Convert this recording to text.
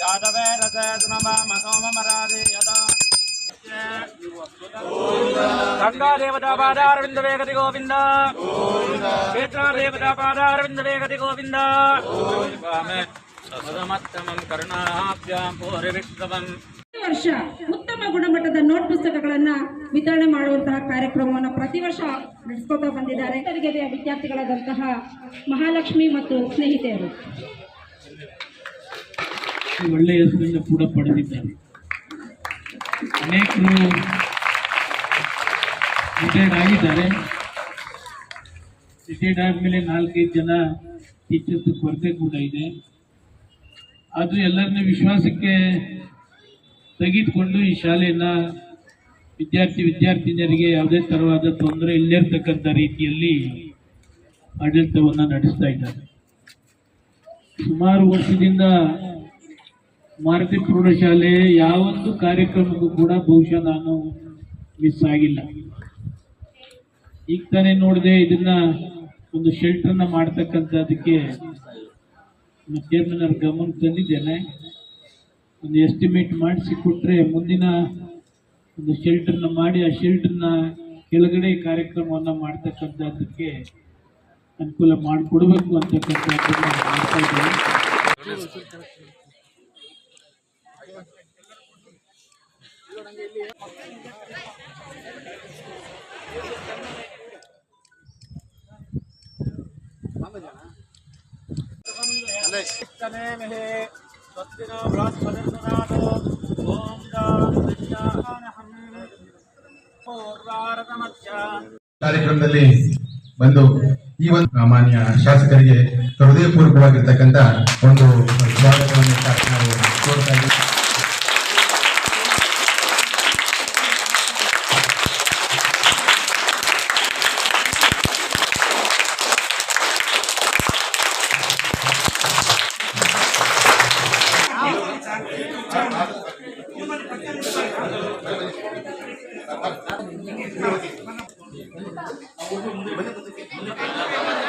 यादवे रसय नमः मसोमरारे यदा ರಸನಮ ಸೋಮಮರಾರಿ ಯದಾ ಗಂಗಾ ದೇವತಾ ಪಾದಾರವಿಂದ ವೇಗತಿ ಗೋವಿಂದ. ಕ್ಷೇತ್ರ ದೇವತಾ ಪಾದಾರವಿಂದ ವೇಗತಿ ಗೋವಿಂದ ವರ್ಷ ಉತ್ತಮ ಗುಣಮಟ್ಟದ ನೋಟ್ ಪುಸ್ತಕಗಳನ್ನ ವಿತರಣೆ ಮಾಡುವಂತಹ ಕಾರ್ಯಕ್ರಮವನ್ನು ಪ್ರತಿ ವರ್ಷ ನಡೆಸ್ಕೊತಾ ಬಂದಿದ್ದಾರೆ. ತರಗತಿಯ ವಿದ್ಯಾರ್ಥಿಗಳಾದಂತಹ ಮಹಾಲಕ್ಷ್ಮಿ ಮತ್ತು ಸ್ನೇಹಿತೆಯರು. ಒಳ್ಳೆಯ ಹೆಸರನ್ನು ಕೂಡ ಪಡೆದಿದ್ದಾರೆ. ಅನೇಕರು ರಿಟೈರ್ಡ್ ಆಗಿದ್ದಾರೆ ರಿಟೈರ್ಡ್ ಆದಮೇಲೆ ನಾಲ್ಕೈದು ಜನ ಟೀಚರ್ಸ್ ಕೊರತೆ ಕೂಡ ಇದೆ. ಆದರೂ ಎಲ್ಲರನ್ನ ವಿಶ್ವಾಸಕ್ಕೆ ತೆಗೆದುಕೊಂಡು ಈ ಶಾಲೆಯನ್ನ ವಿದ್ಯಾರ್ಥಿ ವಿದ್ಯಾರ್ಥಿನಿಯರಿಗೆ ಯಾವುದೇ ಥರವಾದ ತೊಂದರೆ ಇಲ್ಲಿರ್ತಕ್ಕಂಥ ರೀತಿಯಲ್ಲಿ ಆಡಳಿತವನ್ನು ನಡೆಸ್ತಾ ಇದ್ದಾರೆ. ಸುಮಾರು ವರ್ಷದಿಂದ ಮಾರುತಿ ಪ್ರೌಢಶಾಲೆ ಯಾವೊಂದು ಕಾರ್ಯಕ್ರಮಕ್ಕೂ ಕೂಡ ಬಹುಶಃ ನಾನು ಮಿಸ್ ಆಗಿಲ್ಲ. ಈಗ ತಾನೇ ನೋಡಿದೆ ಇದನ್ನ ಒಂದು ಶೆಲ್ಟರ್ನ ಮಾಡ್ತಕ್ಕಂಥದ್ದಕ್ಕೆ ಚೇರ್ಮನ್ ಅವ್ರ ಗಮನಕ್ಕೆ ತಂದಿದ್ದೇನೆ. ಒಂದು ಎಸ್ಟಿಮೇಟ್ ಮಾಡಿಸಿ ಕೊಟ್ಟರೆ ಮುಂದಿನ ಒಂದು ಶೆಲ್ಟರ್ನ ಮಾಡಿ ಆ ಶೆಲ್ಟರ್ನ ಕೆಳಗಡೆ ಕಾರ್ಯಕ್ರಮವನ್ನು ಮಾಡ್ತಕ್ಕಂಥದ್ದಕ್ಕೆ ಅನುಕೂಲ ಮಾಡಿಕೊಡ್ಬೇಕು ಅಂತಕ್ಕಂಥದ್ದನ್ನು ಮಾಡ್ತಾ ಇದ್ದೇನೆ. तनेमहे स्वस्तिनो बृहस्पतिर्ददातु ॐ दानहम् पूर्वारतमध्याम् ಕಾರ್ಯಕ್ರಮದಲ್ಲಿ ಬಂದು ಈ ಒಂದು ಮಾನ್ಯ ಶಾಸಕರಿಗೆ ಹೃದಯಪೂರ್ವಕವಾಗಿರ್ತಕ್ಕಂಥ ಒಂದು ಸ್ವಾಗತವನ್ನು ಮುಂದೆ ಮುಂದೆ ಮುಂದೆ